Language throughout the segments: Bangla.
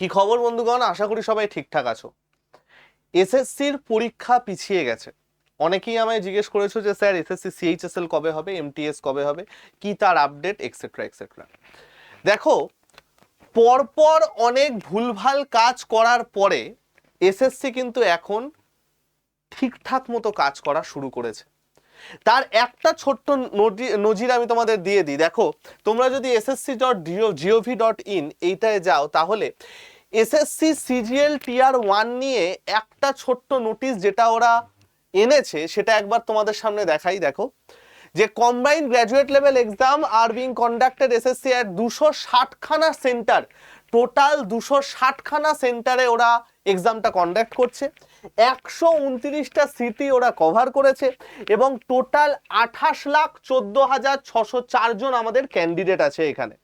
কি খবর, বন্ধুগণ? আশা করি সবাই ঠিকঠাক আছো। এসএসসির পরীক্ষা পিছিয়ে গেছে। অনেকেই আমায় জিজ্ঞেস করেছ যে, স্যার, এসএসসি সিএইচএসএল কবে হবে? এমটিএস কবে হবে? কি তার আপডেট এক্সেট্রা এক্সেট্রা দেখো, পরপর অনেক ভুলভাল কাজ করার পরে এসএসসি কিন্তু এখন ঠিকঠাক মতো কাজ করা শুরু করেছে। তার একটা ছোট্ট নজি- নজির আমি তোমাদের দিয়ে দিই। দেখো, তোমরা যদি SSC dot GOV dot in এইটায় যাও, তাহলে এসএসসি সিজিএল টিআর ওয়ান নিয়ে একটা ছোট্ট নোটিশ যেটা ওরা এনেছে, সেটা একবার তোমাদের সামনে দেখাই, দেখো। যে combined graduate level exam are being conducted SSC at দুশো ষাটখানা সেন্টার টোটাল দুশো ষাটখানা সেন্টারে ওরা এক্সামটা কন্ডাক্ট করছে। একশো উনত্রিশটা সিটি ওরা কভার করেছে এবং টোটাল আঠাশ লাখ চোদ্দ হাজার ছশো চারজন আমাদের ক্যান্ডিডেট আছে এখানে।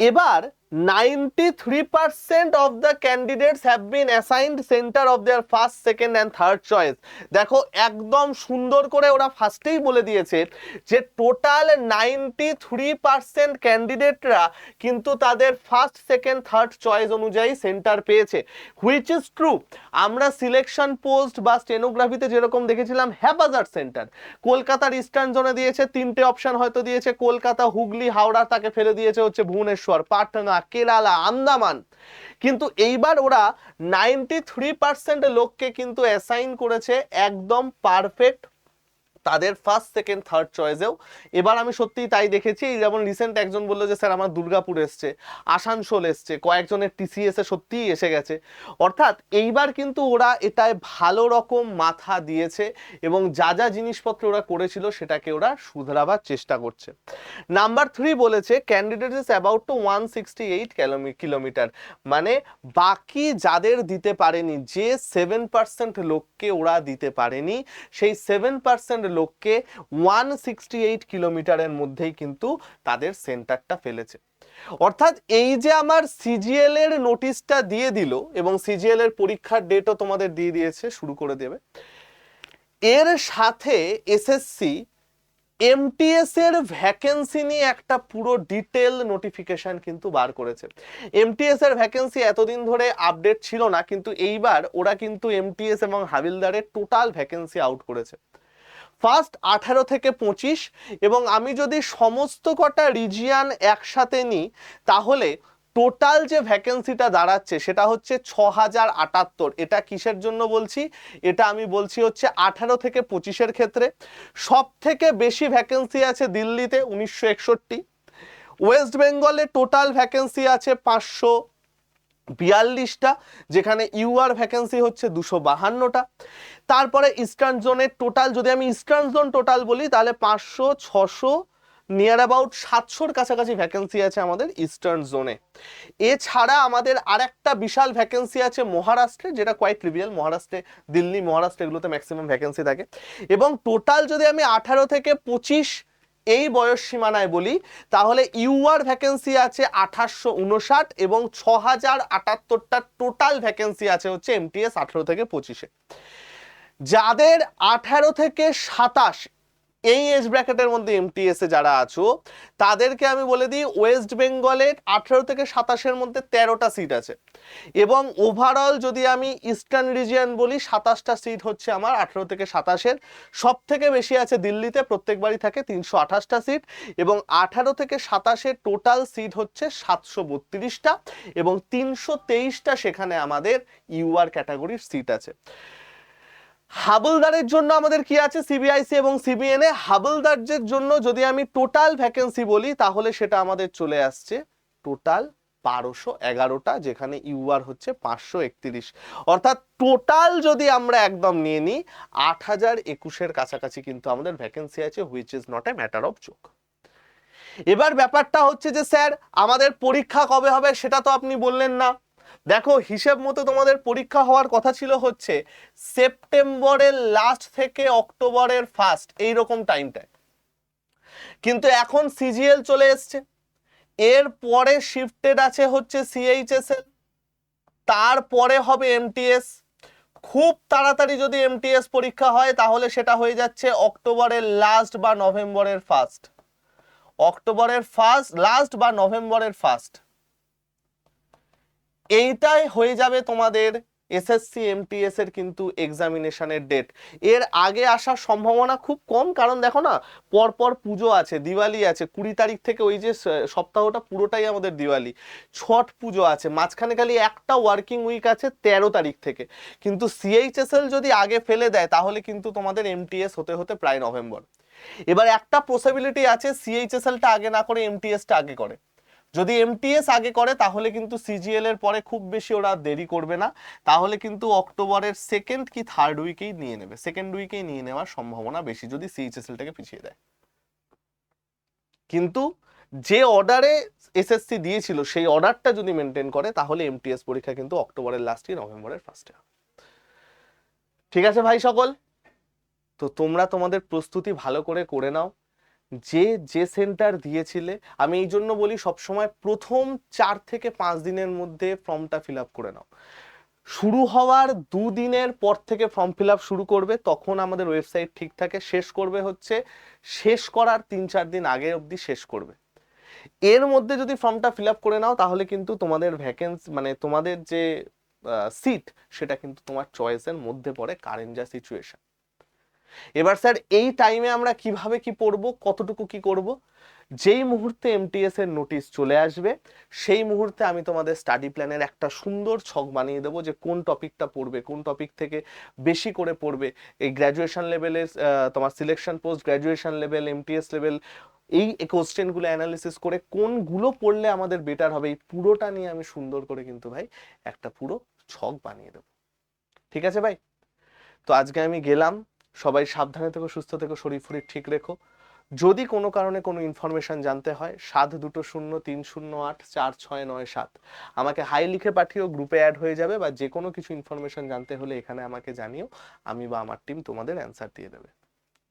এবার ninety three percent of the candidates have been assigned centre of their first second and third choice দেখো, একদম সুন্দর করে ওরা ফার্স্টেই বলে দিয়েছে যে টোটাল নাইনটি থ্রি পার্সেন্ট ক্যান্ডিডেটরা কিন্তু তাদের ফার্স্ট সেকেন্ড থার্ড চয়েস অনুযায়ী সেন্টার পেয়েছে। হুইচ ইজ ট্রু আমরা সিলেকশন পোস্ট বা স্টেনোগ্রাফিতে যেরকম দেখেছিলাম হ্যাপাজার সেন্টার কলকাতার ইস্টার্ন জোনে দিয়েছে, তিনটে অপশন হয়তো দিয়েছে। কলকাতা, হুগলি, হাওড়া তাকে ফেলে দিয়েছে হচ্ছে ভুবনেশ্বর, পাটনা কেরালা আন্দামান। কিন্তু এইবার ওরা নাইনটি থ্রি পার্সেন্ট লোককে কিন্তু অ্যাসাইন করেছে একদম পারফেক্ট তাদের ফার্স্ট সেকেন্ড থার্ড চয়েসেও এবার আমি সত্যিই তাই দেখেছি, যেমন রিসেন্ট একজন বলল যে, স্যার, আমার দুর্গাপুর এসছে, আসানসোল এসছে। কয়েকজনের টিসিএস এ সত্যিই এসে গেছে। অর্থাৎ এইবার কিন্তু ওরা এটায় ভালো রকম মাথা দিয়েছে এবং যা যা জিনিসপত্র ওরা করেছিল সেটাকে ওরা শুধরাবার চেষ্টা করছে। নাম্বার থ্রি বলেছে candidate is about to one sixty eight kilometre. মানে বাকি যাদের দিতে পারেনি, যে সেভেন পার্সেন্ট লোককে ওরা দিতে পারেনি, সেই সেভেন পার্সেন্ট লোককে ওয়ান সিক্সটি এইট কিলোমিটারের মধ্যেই কিন্তু তাদের সেন্টারটা ফেলেছে। অর্থাৎ এই যে আমার সিজিএল এর নোটিশটা দিয়ে দিল এবং সিজিএল এর পরীক্ষার ডেটও তোমাদের দিয়ে দিয়েছে, শুরু করে দেবে। এর সাথে এসএসসি এমটিএস এর ভ্যাকেন্সি নিয়ে একটা পুরো ডিটেল নোটিফিকেশন কিন্তু বার করেছে। এমটিএস এর ভ্যাকেন্সি এতদিন ধরে আপডেট ছিল না, কিন্তু এইবার ওরা কিন্তু এমটিএস এবং হাবিলদারের টোটাল ভ্যাকেন্সি আউট করেছে। ফার্স্ট আঠারো থেকে পঁচিশ, এবং আমি যদি সমস্ত কটা রিজিয়ান একসাথে নিই, তাহলে টোটাল যে ভ্যাকেন্সিটা দাঁড়াচ্ছে সেটা হচ্ছে ছ হাজার আটাত্তর। এটা কিসের জন্য বলছি? এটা আমি বলছি হচ্ছে আঠারো থেকে পঁচিশের ক্ষেত্রে। সব থেকে বেশি ভ্যাকেন্সি আছে দিল্লিতে উনিশশো একষট্টি। ওয়েস্ট বেঙ্গলে টোটাল ভ্যাকেন্সি আছে পাঁচশো। বিয়াল্লিশটা, যেখানে ইউআর ভ্যাকেন্সি হচ্ছে দুশো বাহান্নটা। তারপরে ইস্টার্ন জোনের টোটাল যদি আমি ইস্টার্ন জোন টোটাল বলি, তাহলে পাঁচশো, ছশো নিয়ার অ্যাবাউট সাতশোর কাছাকাছি ভ্যাকেন্সি আছে আমাদের ইস্টার্ন জোনে এছাড়া আমাদের আরেকটা বিশাল ভ্যাকেন্সি আছে মহারাষ্ট্রে, যেটা কোয়াইট ট্রিভিয়াল মহারাষ্ট্রে, দিল্লি, মহারাষ্ট্র, এগুলোতে ম্যাক্সিমাম ভ্যাকেন্সি থাকে। এবং টোটাল যদি আমি আঠারো থেকে পঁচিশ এই বয়স সীমানায় বলি, তাহলে ইউআর ভ্যাকেন্সি আছে আঠাশশো উনষাট এবং ছ হাজার আটাত্তরটা টোটাল ভ্যাকেন্সি আছে হচ্ছে এমটিএস আঠারো থেকে পঁচিশে। যাদের আঠারো থেকে সাতাশ এই এজ ব্র্যাকেটের মধ্যে এমটিএস যারা আছো, তাদেরকে আমি বলে দিই ওয়েস্ট বেঙ্গলের আঠারো থেকে সাতাশের মধ্যে তেরোটা সিট আছে। এবং ওভারঅল যদি আমি ইস্টার্ন রিজিয়ন বলি, সাতাশটা সিট হচ্ছে আমার, আঠেরো থেকে সাতাশের। সব থেকে বেশি আছে দিল্লিতে প্রত্যেকবারই থাকে তিনশো আঠাশটা সিট এবং আঠারো থেকে সাতাশের টোটাল সিট হচ্ছে সাতশো বত্রিশটা এবং তিনশো তেইশটা সেখানে আমাদের ইউআর ক্যাটাগরির সিট আছে। হাবলদারের জন্য আমাদের কি আছে? সিবিআইসি এবং সিবিএনএ হাবলদারদের জন্য যদি আমি টোটাল ভ্যাকেন্সি বলি, তাহলে সেটা আমাদের চলে আসছে টোটাল বারোশো এগারোটা, যেখানে ইউআর হচ্ছে পাঁচশো একত্রিশ। অর্থাৎ টোটাল যদি আমরা একদম নিয়ে নিই, আট হাজার একুশের কাছাকাছি কিন্তু আমাদের ভ্যাকেন্সি আছে which is not a matter of joke এবার ব্যাপারটা হচ্ছে যে, স্যার, আমাদের পরীক্ষা কবে হবে সেটা তো আপনি বললেন না। দেখো, হিসেব মতো তোমাদের পরীক্ষা হওয়ার কথা ছিল হচ্ছে সেপ্টেম্বরের লাস্ট থেকে অক্টোবরের ফার্স্ট এই রকম টাইমটায় কিন্তু এখন সিজিএল চলে এসছে। এর পরে শিফটেড আছে হচ্ছে সিএইচএসএল তারপরে হবে এমটিএস খুব তাড়াতাড়ি যদি এমটিএস পরীক্ষা হয়, তাহলে সেটা হয়ে যাচ্ছে অক্টোবরের লাস্ট বা নভেম্বরের ফার্স্ট অক্টোবরের ফার্স্ট লাস্ট বা নভেম্বরের ফার্স্ট এইটাই হয়ে যাবে তোমাদের এসএসসি এমটিএস এর কিন্তু এক্সামিনেশনের ডেট এর আগে আসার সম্ভাবনা খুব কম, কারণ দেখো না, পরপর পুজো আছে, দিওয়ালি আছে, কুড়ি তারিখ থেকে ওই যে সপ্তাহটা পুরোটাই আমাদের দিওয়ালি। ছট পুজো আছে, মাঝখানে খালি একটা ওয়ার্কিং উইক আছে তেরো তারিখ থেকে। কিন্তু সিএইচএসএল যদি আগে ফেলে দেয়, তাহলে কিন্তু তোমাদের এমটিএস হতে হতে প্রায় নভেম্বর। এবার একটা পসিবিলিটি আছে সিএইচএসএলটা আগে না করে এমটিএসটা আগে করে। যদি এমটিএস আগে করে, তাহলে কিন্তু সিজিএল এর পরে খুব বেশি ওরা দেরি করবে না। তাহলে কিন্তু অক্টোবরের সেকেন্ড কি থার্ড উইকেই নিয়ে নেবে। সেকেন্ড উইকেই নিয়ে নেওয়ার সম্ভাবনা বেশি, যদি সিএইচএসএলটাকে পিছিয়ে দেয়। কিন্তু যে অর্ডারে এসএসসি দিয়েছিল, সেই অর্ডারটা যদি মেনটেন করে, তাহলে এমটিএস পরীক্ষা কিন্তু অক্টোবরের লাস্টে নভেম্বরের ফার্স্টে ঠিক আছে ভাই সকল? তো তোমরা তোমাদের প্রস্তুতি ভালো করে করে নাও। যে যে সেন্টার দিয়েছিলে, আমি এই জন্য বলি সবসময় প্রথম চার থেকে পাঁচ দিনের মধ্যে ফর্মটা ফিল আপ করে নাও। শুরু হওয়ার দুদিনের পর থেকে ফর্ম ফিল আপ শুরু করবে, তখন আমাদের ওয়েবসাইট ঠিক থাকে, শেষ করবে হচ্ছে, শেষ করার তিন চার দিন আগে অবধি শেষ করবে। এর মধ্যে যদি ফর্মটা ফিল আপ করে নাও, তাহলে কিন্তু তোমাদের ভ্যাকেন্সি মানে তোমাদের যে সিট সেটা কিন্তু তোমার চয়েসের মধ্যে পড়ে কারেন্ট যা সিচুয়েশন এবার স্যার, এই টাইমে আমরা কীভাবে কি পড়ব, কতটুকু কি করব? যেই মুহূর্তে এমটিএস এর নোটিশ চলে আসবে, সেই মুহূর্তে আমি তোমাদের স্টাডি প্ল্যানের একটা সুন্দর ছক বানিয়ে দেবো যে কোন টপিকটা পড়বে, কোন টপিক থেকে বেশি করে পড়বে। এই গ্র্যাজুয়েশন লেভেলের তোমার selection post graduation level MTS level এই কোশ্চেনগুলো অ্যানালিসিস করে কোনগুলো পড়লে আমাদের বেটার হবে, এই পুরোটা নিয়ে আমি সুন্দর করে কিন্তু ভাই একটা পুরো ছক বানিয়ে দেবো। ঠিক আছে ভাই? তো আজকে আমি গেলাম সবাই সাবধানে থেকো, সুস্থ থেকো শরীর ফরির ঠিক রেখো। যদি কোনো কারণে কোনো ইনফরমেশন জানতে হয়, সাত দুটো শূন্য, তিন শূন্য, আট, চার, ছয়, নয়, সাত। আমাকে হাই লিখে পাঠিয়েও গ্রুপে অ্যাড হয়ে যাবে বা যে কোনো কিছু ইনফরমেশন জানতে হলে এখানে আমাকে জানিও, আমি বা আমার টিম তোমাদের অ্যান্সার দিয়ে দেবে।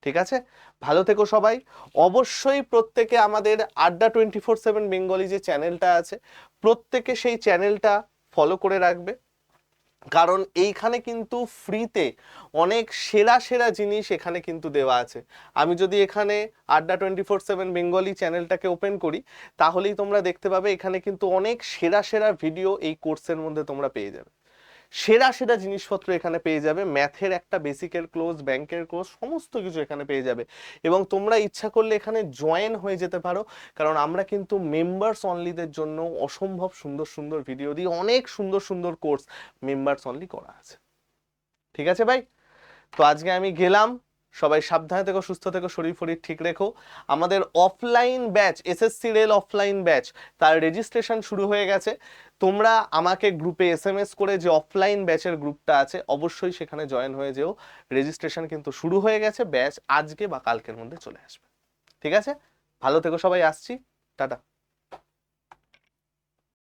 ঠিক আছে? ভালো থেকো সবাই। অবশ্যই প্রত্যেকে আমাদের আড্ডা টোয়েন্টি ফোর সেভেন বেঙ্গলি যে চ্যানেলটা আছে, প্রত্যেকে সেই চ্যানেলটা ফলো করে রাখবে। কারণ এইখানে কিন্তু ফ্রিতে অনেক সেরা সেরা জিনিস এখানে কিন্তু দেওয়া আছে। আমি যদি এখানে Adda twenty four seven Bengali চ্যানেলটাকে ওপেন করি, তাহলেই তোমরা দেখতে পাবে এখানে কিন্তু অনেক সেরা সেরা ভিডিও এই কোর্সের মধ্যে তোমরা পেয়ে যাবে। সেরা সেরা জিনিসপত্র এখানে পেয়ে যাবে। ম্যাথের একটা বেসিকের ক্লোজ ব্যাংকের ক্লোজ সমস্ত কিছু এখানে পেয়ে যাবে। এবং তোমরা ইচ্ছা করলে এখানে জয়েন হয়ে যেতে পারো। কারণ আমরা কিন্তু মেম্বার্স অনলিদের জন্য অসম্ভব সুন্দর সুন্দর ভিডিও দিই অনেক সুন্দর সুন্দর কোর্স মেম্বার্স অনলি করা আছে। ঠিক আছে ভাই? তো আজকে আমি গেলাম। সবাই সাবধানে থেকো, সুস্থ থেকো, শরীর ফরির ঠিক রেখো। আমাদের offline batch SSC rail offline batch তার রেজিস্ট্রেশন শুরু হয়ে গেছে। তোমরা আমাকে গ্রুপে এস এম এস করে যে অফলাইন ব্যাচের গ্রুপটা আছে, অবশ্যই সেখানে জয়েন হয়ে যেও। রেজিস্ট্রেশন কিন্তু শুরু হয়ে গেছে ব্যাচ আজকে বা কালকের মধ্যে চলে আসবে। ঠিক আছে? ভালো থেকো সবাই, আসছি। টাটা।